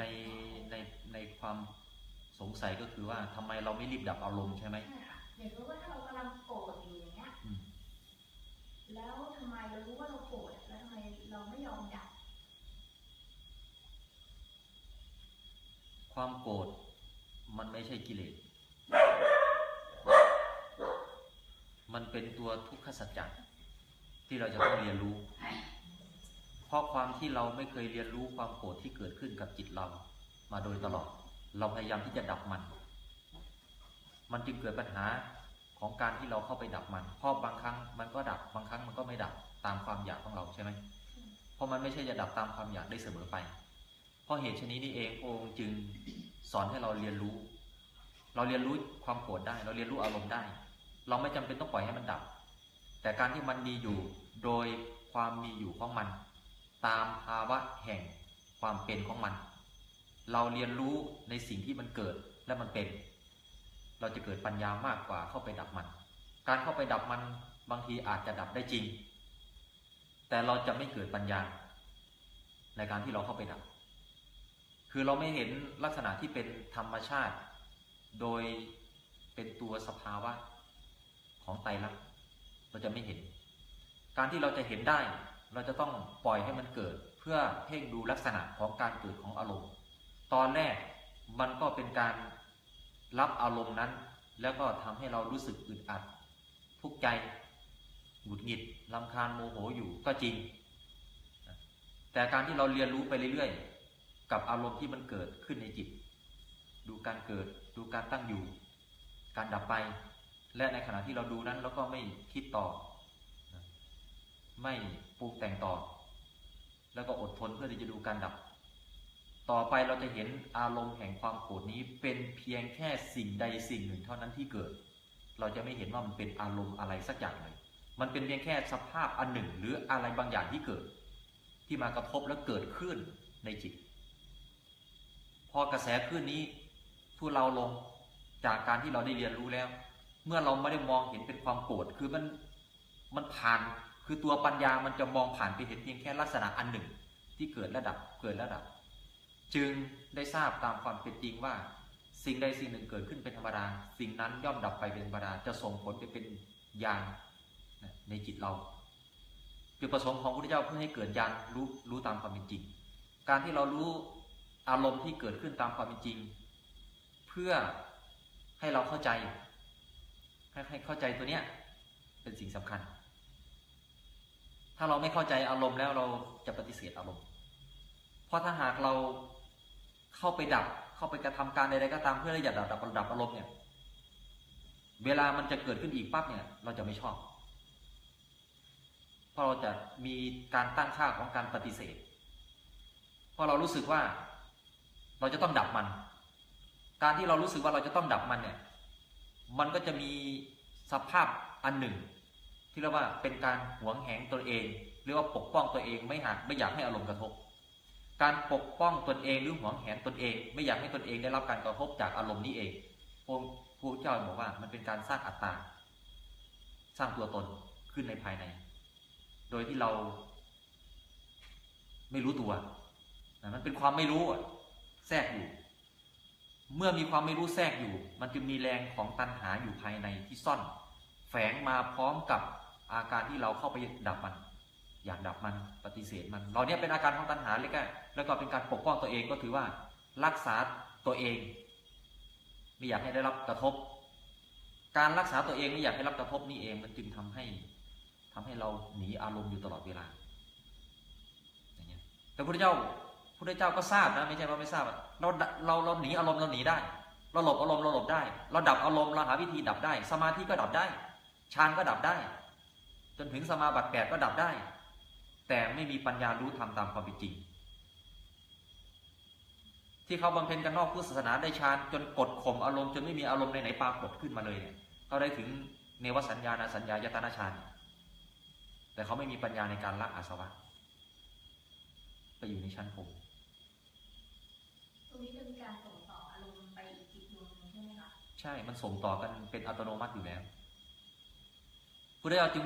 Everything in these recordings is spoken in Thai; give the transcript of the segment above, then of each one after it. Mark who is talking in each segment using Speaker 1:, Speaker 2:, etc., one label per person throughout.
Speaker 1: ในในในความสงสัยก็คือว่าทำไมเราไม่รีบดับอารมณ์ใช่ไหม
Speaker 2: ใช่ค่ะอย่างรู้ว่าถ้าเรากำลังโกรธอยู่อย่างเงี้ย
Speaker 1: อืม
Speaker 2: แล้วทำไมเรารู้ว่าเราโกรธแล้วทำไมเราไม่ยอมดับ
Speaker 1: ความโกรธมันไม่ใช่กิเลส มันเป็นตัวทุกขสัจจะที่เราจะต้องเรียนรู้ เพราะความที่เราไม่เคยเรียนรู้ความโกรธที่เกิดขึ้นกับจิตเรา มาโดยตลอด เราพยายามที่จะดับมัน มันจึงเกิดปัญหาของการที่เราเข้าไปดับมัน เพราะบางครั้งมันก็ดับ บางครั้งมันก็ไม่ดับตามความอยากของเราใช่ไหม เพราะมันไม่ใช่จะดับตามความอยากได้เสมอไป เพราะเหตุชนี้นี่เององค์จึงสอนให้เราเรียนรู้ เราเรียนรู้ความโกรธได้ เราเรียนรู้อารมณ์ได้ เราไม่จำเป็นต้องปล่อยให้มันดับ แต่การที่มันมีอยู่โดยความมีอยู่ของมัน ตามภาวะแห่งความเป็นของมัน เราเรียนรู้ในสิ่งที่มันเกิดและมันเป็น เราจะเกิดปัญญามากกว่าเข้าไปดับมัน การเข้าไปดับมันบางทีอาจจะดับได้จริง แต่เราจะไม่เกิดปัญญา ในการที่เราเข้าไปดับ คือเราไม่เห็นลักษณะที่เป็นธรรมชาติ โดยเป็นตัวสภาวะของไตรลักษณ์เราจะไม่เห็น การที่เราจะเห็นได้ เราจะต้องปล่อยให้มันเกิด เพื่อเพ่งดูลักษณะของการเกิดของอารมณ์ ตอนแรกมันก็เป็นการรับอารมณ์นั้น แล้วก็ทำให้เรารู้สึกอึดอัด ทุกข์ใจหงุดหงิดลำคาญโมโหอยู่ก็จริง แต่การที่เราเรียนรู้ไปเรื่อยๆ กับอารมณ์ที่มันเกิดขึ้นในจิต ดูการเกิด ดูการตั้งอยู่ การดับไป และในขณะที่เราดูนั้นเราก็ไม่คิดต่อ ไม่ปรุงแต่งต่อ แล้วก็อดทนเพื่อที่จะดูการดับ ต่อไปเราจะเห็นอารมณ์แห่งความโกรธนี้เป็นเพียงแค่สิ่งใดสิ่งหนึ่งเท่านั้นที่เกิด เราจะไม่เห็นว่ามันเป็นอารมณ์อะไรสักอย่างเลย มันเป็นเพียงแค่สภาพอันหนึ่ง หรืออะไรบางอย่างที่เกิด ที่มากระทบแล้วเกิดขึ้นในจิต พอกระแสขึ้นนี้ทุเราลงจากการที่เราได้เรียนรู้แล้ว เมื่อเราไม่ได้มองเห็นเป็นความโกรธคือมันมันผ่าน คือตัวปัญญามันจะมองผ่านไปเห็นเพียงแค่ลักษณะอันหนึ่ง ที่เกิดระดับเกิดระดับ จึงได้ทราบตามความเป็นจริงว่า สิ่งใดสิ่งหนึ่งเกิดขึ้นเป็นธรรมดา สิ่งนั้นย่อมดับไปเป็นธรรมดาจะส่งผลไปเป็นญาณในจิตเราจุดประสงค์ของพระพุทธเจ้าเพื่อให้เกิดญาณรู้รู้ตามความเป็นจริง การที่เรารู้อารมณ์ที่เกิดขึ้นตามความเป็นจริง เพื่อให้เราเข้าใจให้ให้เข้าใจตัวเนี้ยเป็นสิ่งสำคัญ ถ้าเราไม่เข้าใจอารมณ์แล้วเราจะปฏิเสธอารมณ์ เพราะถ้าหากเราเข้าไปดับเข้าไปกระทำการใดๆก็ตามเพื่อที่จะดับดับดับอารมณ์เนี่ย เวลามันจะเกิดขึ้นอีกปั๊บเนี่ย เราจะไม่ชอบ เพราะเราจะมีการตั้งค่าของการปฏิเสธ เพราะเรารู้สึกว่าเราจะต้องดับมัน การที่เรารู้สึกว่าเราจะต้องดับมันเนี่ย มันก็จะมีสภาพอันหนึ่ง ที่เรียกว่าเป็นการหวงแหงตัวเอง หรือว่าปกป้องตัวเองไม่หักไม่อยากให้อารมณ์กระทบ การปกป้องตนเองหรือหวงแหนตนเอง ไม่อยากให้ตนเองได้รับการกระทบจากอารมณ์นี้เองพระพุทธเจ้าบอกว่ามันเป็นการสร้างอัตตาสร้างตัวตนขึ้นในภายใน โดยที่เรา ไม่รู้ตัวนะมันเป็นความไม่รู้แทรกอยู่ เมื่อมีความไม่รู้แทรกอยู่ มันจึงมีแรงของตัณหาอยู่ภายในที่ซ่อน แฝงมาพร้อมกับ อาการที่เราเข้าไปดับมัน อยากดับมันปฏิเสธมันเราเนี่ยเป็นอาการของตัณหาเลยก็แล้วก็เป็นการปกป้องตัวเองก็ถือว่ารักษาตัวเอง ไม่อยากให้ได้รับกระทบ การรักษาตัวเองไม่อยากให้รับกระทบนี่เองมันจึงทำให้ทำให้เราหนีอารมณ์อยู่ตลอดเวลาอย่างเงี้ยแต่พระพุทธเจ้าพระเจ้าก็ทราบนะไม่ใช่ว่าไม่ทราบเราเราเราหนีอารมณ์เราหนีได้เราหลบอารมณ์เราหลบได้ เราดับอารมณ์เราหาวิธีดับได้ สมาธิก็ดับได้ฌานก็ดับได้ จนถึงสมาบัติแปดก็ดับได้ แต่ไม่มีปัญญารู้ธรรมตามความเป็นจริง ที่เขาบำเพ็ญกันนอกพุทธศาสนาได้ฌานจนกดข่มอารมณ์จนไม่มีอารมณ์ในไหนปรากฏขึ้นมาเลยเนี่ยเขาได้ถึงเนวสัญญาณสัญญายตนาฌานแต่เขาไม่มีปัญญาในการละอาสวะไปอยู่ในชั้นผม
Speaker 2: ตรงนี้จะมีการส่งต่ออารมณ์ไปอีกจิตดวงหนึงใช่ไหมคะ
Speaker 1: ใช่ มันส่งต่อกันเป็นอัตโนมัติอยู่แล้วพุทธเจ้าจึง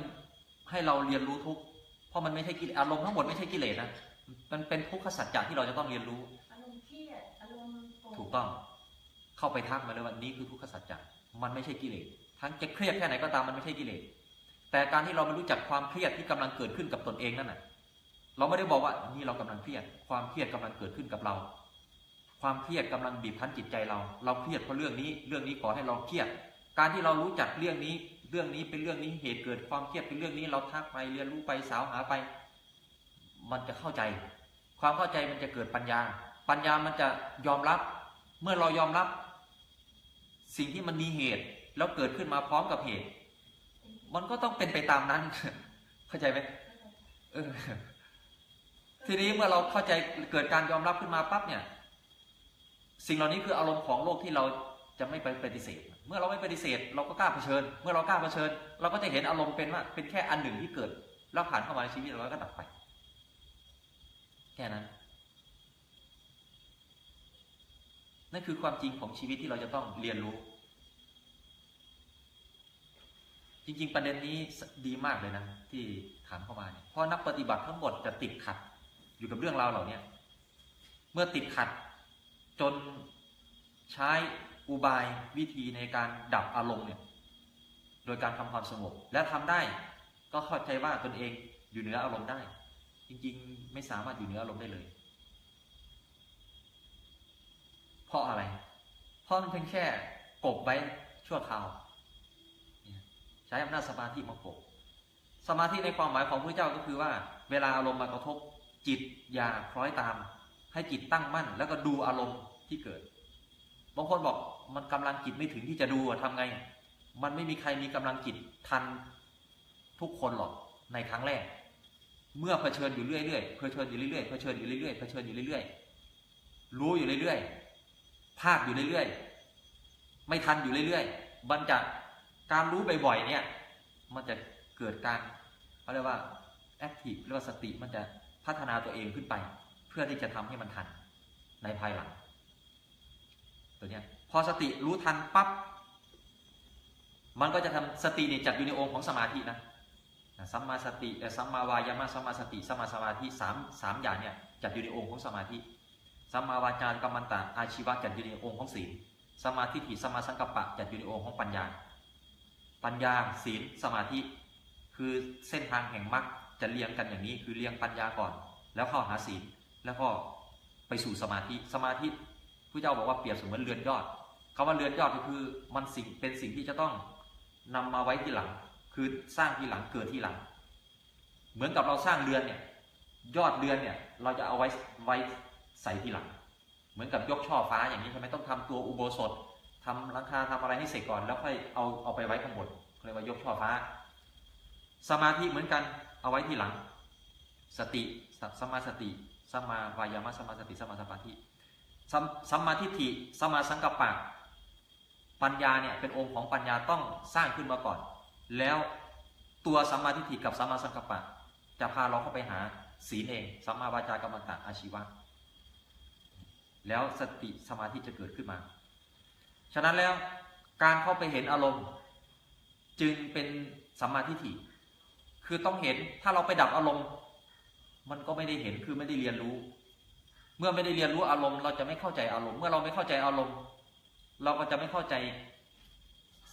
Speaker 1: ให้เราเรียนรู้ทุกข์เพราะมันไม่ใช่กิเลสอารมณ์ทั้งหมดไม่ใช่กิเลสนะมันเป็นทุกขสัจจะที่เราจะต้องเรียนรู้
Speaker 2: อารมณ์เครียดอารมณ์โรธ
Speaker 1: ถูกต้อง เข้าไปทักมาเลยว่านี่คือทุกขสัจจะมันไม่ใช่กิเลสทั้งจะเครียดแค่ไหนก็ตามมันไม่ใช่กิเลสแต่การที่เราไม่รู้จักความเครียดที่กำลังเกิดขึ้นกับตนเองนั่นน่ะเราไม่ได้บอกว่านี่เรากำลังเครียด ความเครียดกำลังเกิดขึ้นกับเรา ความเครียดกำลังบีบคั้นจิตใจเรา เราเครียดเพราะเรื่องนี้ เรื่องนี้ก่อให้เราเครียด การที่เรารู้จักเรื่องนี้ เรื่องนี้เป็นเรื่องนี้เหตุเกิดความเครียดเป็นเรื่องนี้เราทักไปเรียนรู้ไปสาวหาไป มันจะเข้าใจ ความเข้าใจมันจะเกิดปัญญา ปัญญามันจะยอมรับ เมื่อเรายอมรับ สิ่งที่มันมีเหตุ แล้วเกิดขึ้นมาพร้อมกับเหตุ มันก็ต้องเป็นไปตามนั้น เข้าใจไหมเออทีนี้เมื่อเราเข้าใจเกิดการยอมรับขึ้นมาปั๊บเนี่ย สิ่งเหล่านี้คืออารมณ์ของโลกที่เราจะไม่ไปปฏิเสธ เมื่อเราไม่ปฏิเสธ เราก็กล้าเผชิญ เมื่อเรากล้าเผชิญ เราก็จะเห็นอารมณ์เป็นว่าเป็นแค่อันหนึ่งที่เกิด แล้วผ่านเข้ามาในชีวิตเราแล้วก็ดับไป แค่นั้น นั่นคือความจริงของชีวิตที่เราจะต้องเรียนรู้ จริง ๆ ประเด็นนี้ดีมากเลยนะ ที่ถามเข้ามาเนี่ยเพราะนักปฏิบัติทั้งหมดจะติดขัด อยู่กับเรื่องราวเหล่านี้เมื่อติดขัดจนใช้ อุบายวิธีในการดับอารมณ์เนี่ยโดยการทำความสงบและทำได้ ก็เข้าใจว่าตนเองอยู่เหนืออารมณ์ได้ จริงๆ ไม่สามารถอยู่เหนืออารมณ์ได้เลย เพราะอะไร เพราะมันเพียงแค่กบไว้ชั่วคราวใช้อำนาจสมาธิมากบสมาธิในความหมายของพระเจ้าก็คือว่า เวลาอารมณ์มากระทบจิตอย่าคล้อยตาม ให้จิตตั้งมั่น แล้วก็ดูอารมณ์ที่เกิดบางคนบอก มันกำลังจิตไม่ถึงที่จะดูอะทำไง มันไม่มีใครมีกำลังจิตทันทุกคนหรอกในครั้งแรก เมื่อเผชิญอยู่เรื่อยๆเผชิญอยู่เรื่อยๆเผชิญอยู่เรื่อยๆเผชิญอยู่เรื่อยๆรู้อยู่เรื่อยๆภาคอยู่เรื่อยๆไม่ทันอยู่เรื่อยๆมันจะการรู้บ่อยๆเนี่ย มันจะเกิดการเขาเรียกว่าแอคทีฟเรียกว่าสติมันจะพัฒนาตัวเองขึ้นไป เพื่อที่จะทำให้มันทันในภายหลังตัวเนี้ย อสติรู้ทันปั๊บมันก็จะทำสติเนี่ยจัดอยู่ในองค์ของสมาธินะสัมมาสติสัมมาวายามะสัมมาสติสัมมาสมาธิสามสามอย่างเนี่ยจัดอยู่ในองค์ของสมาธิสัมมาวาจากรรมันตะอาชีวะจัดอยู่ในองค์ของศีลสมาธิถิสัมมาสังกัปปะจัดอยู่ในองค์ของปัญญา ปัญญาศีลสมาธิ คือเส้นทางแห่งมรรคจะเรียงกันอย่างนี้คือเรียงปัญญาก่อน แล้วเข้าหาศีลแล้วก็ไปสู่สมาธิสมาธิพระเจ้าบอกว่าเปรียบเสมือนเรือนยอด คำว่าเรือนยอดก็คือมันสิ่งเป็นสิ่งที่จะต้องนำมาไว้ที่หลัง คือสร้างที่หลังเกิดที่หลัง เหมือนกับเราสร้างเรือนเนี่ยยอดเรือนเนี่ยเราจะเอาไว้ไว้ใส่ที่หลัง เหมือนกับยกช่อฟ้าอย่างนี้ใช่ไหมต้องทำตัวอุโบสถทำหลังคาทำอะไรให้เสร็จก่อนแล้วค่อยเอาเอาไปไว้ข้างบนเรียกว่ายกช่อฟ้า สมาธิเหมือนกันเอาไว้ที่หลัง สติสสมาสติสมาวายามะสมาสติสมาสมาธิสัมสัมาทิฏฐิสมมาสังกัปปะ ปัญญาเนี่ยเป็นองค์ของปัญญาต้องสร้างขึ้นมาก่อน แล้วตัวสัมมาทิฏฐิกับสัมมาสังกัปปะ จะพาเราเข้าไปหาศีลเองสัมมาวาจากรรมตะอาชีวะ แล้วสติสมาธิจะเกิดขึ้นมา ฉะนั้นแล้วการเข้าไปเห็นอารมณ์ จึงเป็นสัมมาทิฏฐิคือต้องเห็นถ้าเราไปดับอารมณ์ มันก็ไม่ได้เห็นคือไม่ได้เรียนรู้ เมื่อไม่ได้เรียนรู้อารมณ์ เราจะไม่เข้าใจอารมณ์ เมื่อเราไม่เข้าใจอารมณ์ เราก็จะไม่เข้าใจ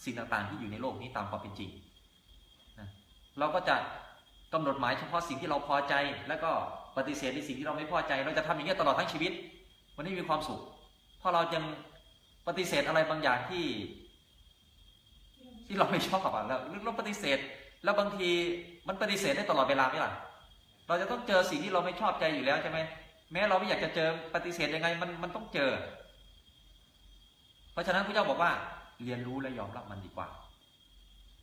Speaker 1: สิ่งต่างๆที่อยู่ในโลกนี้ตามความเป็นจริงนะเราก็จะกำหนดหมายเฉพาะสิ่งที่เราพอใจ แล้วก็ปฏิเสธในสิ่งที่เราไม่พอใจ เราจะทำอย่างนี้ตลอดทั้งชีวิต มันไม่มีความสุข เพราะเรายังปฏิเสธอะไรบางอย่างที่ ที่เราไม่ชอบอะแล้วเราปฏิเสธ แล้วบางทีมันปฏิเสธได้ตลอดเวลาไหมล่ะเราจะต้องเจอสิ่งที่เราไม่ชอบใจอยู่แล้วใช่ไหมแม้เราไม่อยากจะเจอปฏิเสธยังไง มันมันต้องเจอ เพราะฉะนั้นพระเจ้าบอกว่า เรียนรู้และยอมรับมันดีกว่า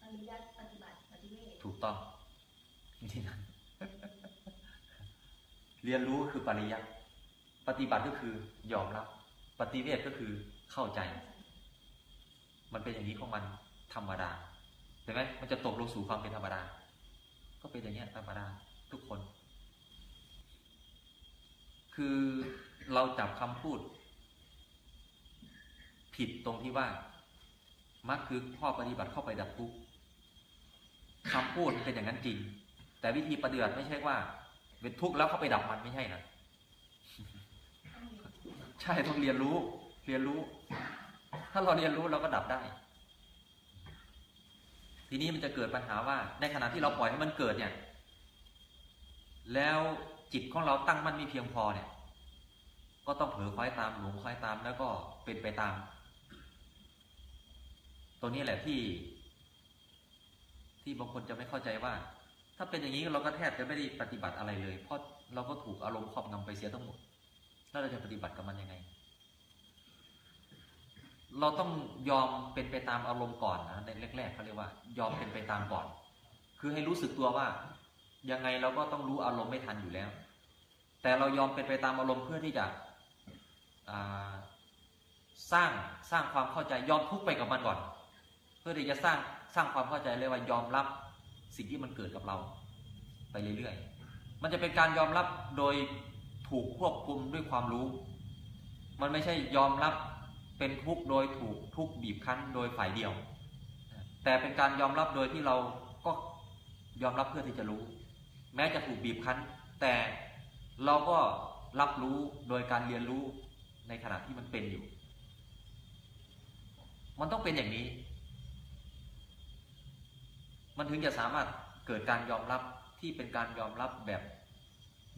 Speaker 2: ปริยัติปฏิบัติปฏิเวท
Speaker 1: ถูกต้องที่นั้น เรียนรู้คือปริยัติปฏิบัติก็คือยอมรับ ปฏิเวทก็คือเข้าใจ มันเป็นอย่างนี้ของมันธรรมดาเห็นไหมมันจะตกลงสู่ความเป็นธรรมดา ก็เป็นอย่างนี้ยธรรมดาทุกคน คือเราจับคำพูด ผิดตรงที่ว่ามักคือข้อปฏิบัติเข้าไปดับทุกข์คำพูดเป็นอย่างนั้นจริง แต่วิธีปฏิบัติไม่ใช่ว่าเป็นทุกข์แล้วเข้าไปดับมันไม่ใช่นะใช่ช่ต้องเรียนรู้ เรียนรู้ ถ้าเราเรียนรู้เราก็ดับได้ ทีนี้มันจะเกิดปัญหาว่า ในขณะที่เราปล่อยให้มันเกิดเนี่ย แล้วจิตของเราตั้งมั่นไม่เพียงพอเนี่ย ก็ต้องเผลอคล้อยตามหลงคล้อยตามแล้วก็เป็นไปตาม ตัวนี้แหละที่ ที่บางคนจะไม่เข้าใจว่า ถ้าเป็นอย่างนี้เราก็แทบจะไม่ได้ปฏิบัติอะไรเลย เพราะเราก็ถูกอารมณ์ครอบงำไปเสียทั้งหมด แล้วเราจะปฏิบัติกับมันยังไง เราต้องยอมเป็นไปตามอารมณ์ก่อนนะในแรกๆเขาเรียกว่า ยอมเป็นไปตามก่อน คือให้รู้สึกตัวว่า ยังไงเราก็ต้องรู้อารมณ์ไม่ทันอยู่แล้ว แต่เรายอมเป็นไปตามอารมณ์เพื่อที่จะสร้างสร้างความเข้าใจยอมทุกข์ไปกับมันก่อน เพื่อที่จะสร้างสร้างความเข้าใจเลยว่ายอมรับสิ่งที่มันเกิดกับเรา ไปเรื่อยๆ มันจะเป็นการยอมรับโดยถูกควบคุมด้วยความรู้ มันไม่ใช่ยอมรับเป็นทุกโดยถูกทุกบีบคั้นโดยฝ่ายเดียว แต่เป็นการยอมรับโดยที่เราก็ยอมรับเพื่อที่จะรู้ แม้จะถูกบีบคั้น แต่เราก็รับรู้โดยการเรียนรู้ในขณะที่มันเป็นอยู่ มันต้องเป็นอย่างนี้ มันถึงจะสามารถเกิดการยอมรับที่เป็นการยอมรับแบบ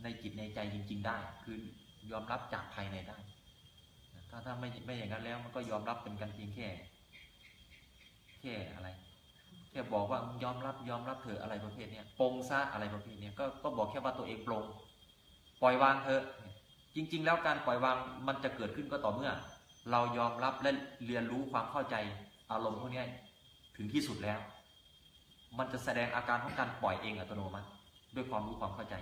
Speaker 1: ในจิตในใจจริง ๆ ได้ คือยอมรับจากภายในได้ ถ้าถ้าไม่ไม่อย่างนั้นแล้ว มันก็ยอมรับเป็นกันเพียงแค่แค่อะไรแค่บอกว่ายอมรับยอมรับเถอะอะไรประเภทเนี้ยปลงซะอะไรประเภทเนี้ยก็ก็บอกแค่ว่าตัวเองปลงปล่อยวางเถอะ จริง ๆ แล้วการปล่อยวางมันจะเกิดขึ้นก็ต่อเมื่อ เรายอมรับและเรียนรู้ความเข้าใจอารมณ์พวกนี้ถึงที่สุดแล้ว มันจะแสดงอาการของการปล่อยเองอัตโนมัติ ด้วยความรู้ความเข้าใจ